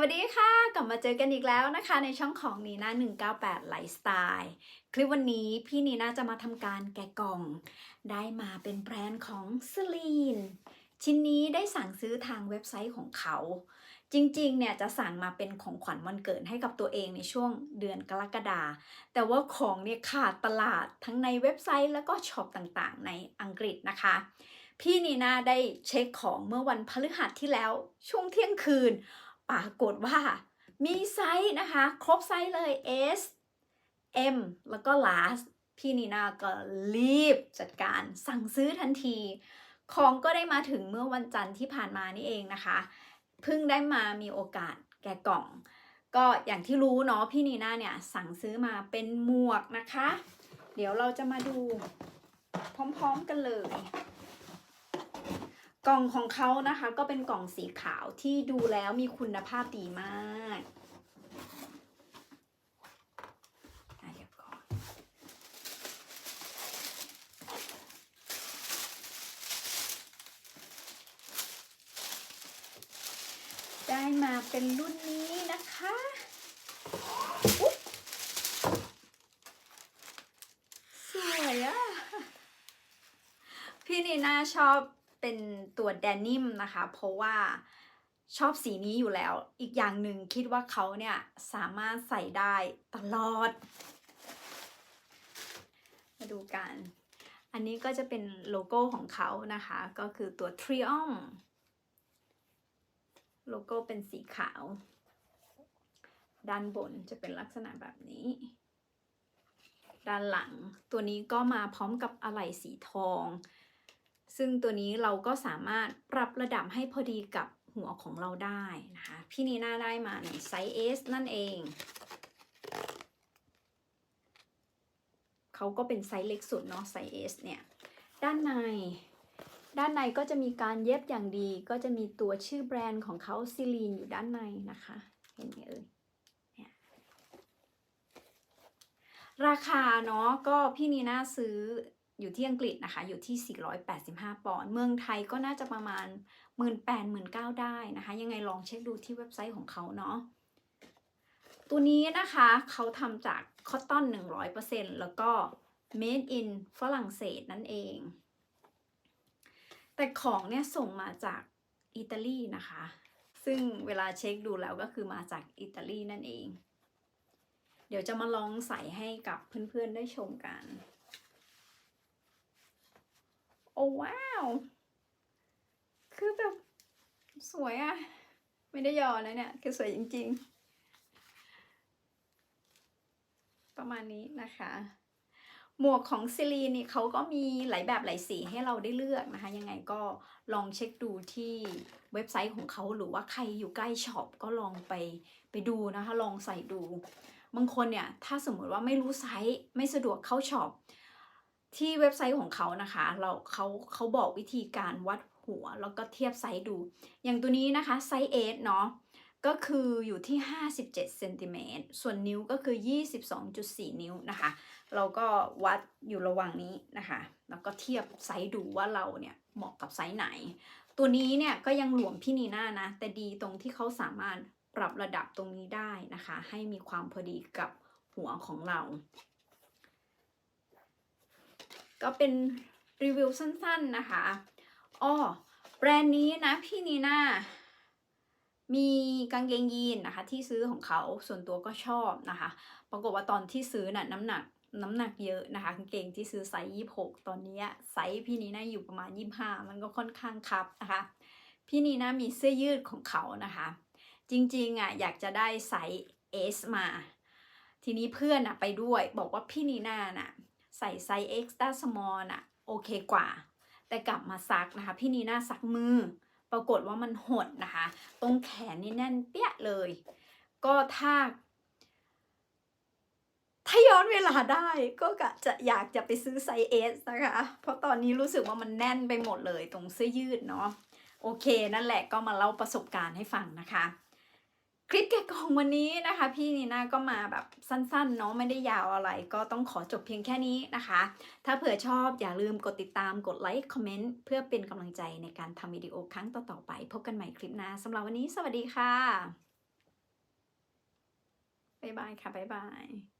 สวัสดีค่ะ กลับมาเจอกันอีกแล้วนะคะ ในช่องของนีน่า198ไลฟ์สไตล์คลิปวันนี้พี่นีน่าจะมาทำการแกะกล่อง ได้มาเป็นแบรนด์ของสลีนชิ้นนี้ได้สั่งซื้อทางเว็บไซต์ของเขา จริงๆ เนี่ยจะสั่งมาเป็นของขวัญวันเกิดให้กับตัวเองในช่วงเดือนกรกฎาแต่ว่าของเนี่ยขาดตลาดทั้งในเว็บไซต์แล้วก็ช็อปต่างๆ ในอังกฤษนะคะพี่นีน่าได้เช็คของเมื่อวันพฤหัสที่แล้วช่วงเที่ยงคืน ปรากฏว่ามีไซส์นะคะ ครบไซส์เลย S M แล้วก็ large พี่นีนาก็รีบจัดการสั่งซื้อทันที ของก็ได้มาถึงเมื่อวันจันทร์ที่ผ่านมานี่เองนะคะ เพิ่งได้มามีโอกาสแกะกล่อง ก็อย่างที่รู้เนาะพี่นีน่าเนี่ยสั่งซื้อมาเป็นหมวกนะคะ เดี๋ยวเราจะมาดูพร้อมๆกันเลย กล่องของเขานะคะ ก็เป็นกล่องสีขาวที่ดูแล้วมีคุณภาพดีมากได้มาเป็นรุ่นนี้นะคะสวยอะพี่นีน่าชอบ เป็นตัวแดนิมนะคะ เพราะว่าชอบสีนี้อยู่แล้ว อีกอย่างหนึ่งคิดว่าเขาเนี่ยสามารถใส่ได้ตลอด มาดูกัน อันนี้ก็จะเป็นโลโก้ของเขานะคะ ก็คือตัว t r i u m p โลโก้เป็นสีขาว ด้านบนจะเป็นลักษณะแบบนี้ ด้านหลังตัวนี้ก็มาพร้อมกับอะไหล่สีทอง ซึ่งตัวนี้เราก็สามารถปรับระดับให้พอดีกับหัวของเราได้นะคะ พี่นีน่าได้มาในไซส์ S นั่นเอง เขาก็เป็นไซส์เล็กสุดเนาะไซส์ S เนี่ย ด้านใน ด้านในก็จะมีการเย็บอย่างดี ก็จะมีตัวชื่อแบรนด์ของเขาซิลีนอยู่ด้านในนะคะ เห็นไหมเอ่ยเนี่ยราคาเนาะก็พี่นีน่าซื้อ อยู่ที่อังกฤษนะคะ อยู่ที่ 485 ปอนด์เมืองไทยก็น่าจะประมาณ 1 8 0 0 0 19,000ได้นะคะ ยังไงลองเช็คดูที่เว็บไซต์ของเขาเนาะตัวนี้นะคะเขาทำจากคอตตอน 100%แล้วก็ made in ฝรั่งเศสนั่นเอง แต่ของเนี่ยส่งมาจากอิตาลีนะคะ ซึ่งเวลาเช็คดูแล้วก็คือมาจากอิตาลีนั่นเอง เดี๋ยวจะมาลองใส่ให้กับเพื่อนๆได้ชมกัน อ้ว้าว คือแบบสวยอะไม่ได้ยอนะเนี่ย คือสวยจริง ๆ ประมาณนี้นะคะ หมวกของซิลีนนี่เขาก็มีหลายแบบหลายสีให้เราได้เลือกนะคะ ยังไงก็ลองเช็คดูที่เว็บไซต์ของเขาหรือว่าใครอยู่ใกล้ช็อปก็ลองไปไปดูนะคะ ลองใส่ดู บางคนเนี่ย ถ้าสมมติว่าไม่รู้ไซส์ไม่สะดวกเข้าช็อป ที่เว็บไซต์ของเขานะคะ เราเขาเขาบอกวิธีการวัดหัว แล้วก็เทียบไซส์ดู อย่างตัวนี้นะคะไซส์8เนาะก็คืออยู่ที่ 57เซนติเมตรส่วนนิ้วก็คือ 22.4 นิ้วนะคะ เราก็วัดอยู่ระหว่างนี้นะคะ แล้วก็เทียบไซส์ดูว่าเราเนี่ยเหมาะกับไซส์ไหน ตัวนี้เนี่ยก็ยังหลวมพี่นีน่านะ แต่ดีตรงที่เขาสามารถปรับระดับตรงนี้ได้นะคะ ให้มีความพอดีกับหัวของเรา ก็เป็นรีวิวสั้นๆนะคะอ้อแบรนด์นี้นะพี่นีน่ามีกางเกงยีนนะคะที่ซื้อของเขาส่วนตัวก็ชอบนะคะ ปรากฏว่าตอนที่ซื้อน่ะน้ำหนักน้ำหนักเยอะนะคะกางเกงที่ซื้อไซส์ยี่หกตอนนี้ไซส์พี่นีน่าอยู่ประมาณยี่ห้ามันก็ค่อนข้างคับนะคะพี่นีน่ามีเสื้อยืดของเขานะคะ จริงๆอะอยากจะได้ไซส์ S มา ทีนี้เพื่อนอะไปด้วยบอกว่าพี่นีน่าน่ะ ใส่ไซส์ extra small น่ะโอเคกว่า แต่กลับมาซักนะคะ พี่นีน่าซักมือ ปรากฏว่ามันหดนะคะ ตรงแขนนี่แน่นเปี้ยเลย ก็ถ้า ถ้าย้อนเวลาได้ก็กะจะอยากจะไปซื้อไซส์ S นะคะ เพราะตอนนี้รู้สึกว่ามันแน่นไปหมดเลยตรงเสื้อยืดเนาะโอเคนั่นแหละก็มาเล่าประสบการณ์ให้ฟังนะคะ คลิปแกกบของวันนี้นะคะ พี่นีน่าก็มาแบบสั้นๆเนาะไม่ได้ยาวอะไร ก็ต้องขอจบเพียงแค่นี้นะคะ ถ้าเผื่อชอบอย่าลืมกดติดตามกดไลค์คอมเมนต์เพื่อเป็นกำลังใจในการทำวิดีโอครั้งต่อๆไป พบกันใหม่คลิปหน้าสำหรับวันนี้ สวัสดีค่ะบ๊ายบายค่ะบ๊ายบาย